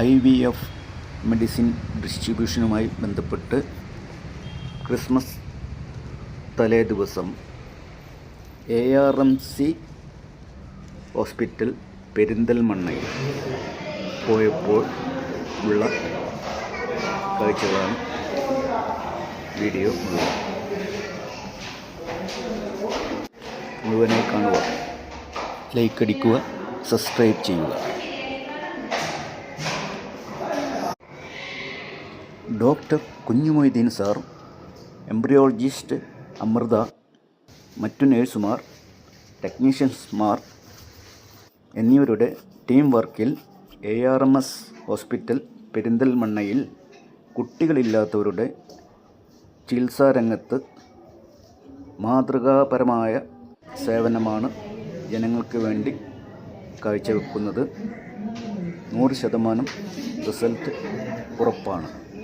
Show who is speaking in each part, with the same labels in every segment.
Speaker 1: I V F medicine ഡിസ്ട്രിബ്യൂഷനുമായി ബന്ധപ്പെട്ട് Christmas തലേ ദിവസം A R M C hospital പെരിന്തൽമണ്ണയിൽ പോയപ്പോൾ ഉള്ള കാഴ്ചകളാണ് വീഡിയോ ഉള്ളത്. മുഴുവനായി കാണുക. ലൈക്ക് അടിക്കുക സബ്സ്ക്രൈബ് ചെയ്യുക. Doctor Kunjumoideen sir embryologist Amrutha മറ്റു നേഴ്സുമാർ ടെക്നീഷ്യൻസ്മാർ എന്നിവരുടെ ടീം വർക്കിൽ A R M S hospital പെരിന്തൽമണ്ണയിൽ കുട്ടികളില്ലാത്തവരുടെ ചികിത്സാരംഗത്ത് മാതൃകാപരമായ സേവനമാണ് ജനങ്ങൾക്ക് വേണ്ടി കാഴ്ചവെക്കുന്നത്. നൂറ് ശതമാനം റിസൾട്ട് ഉറപ്പാണ്.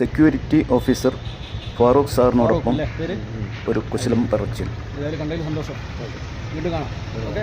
Speaker 1: Security officer Farooq സാറിനോടൊപ്പം ഒരു കുശലം പറച്ചിൽ.
Speaker 2: സന്തോഷം. വീണ്ടും കാണാം. ഓക്കെ?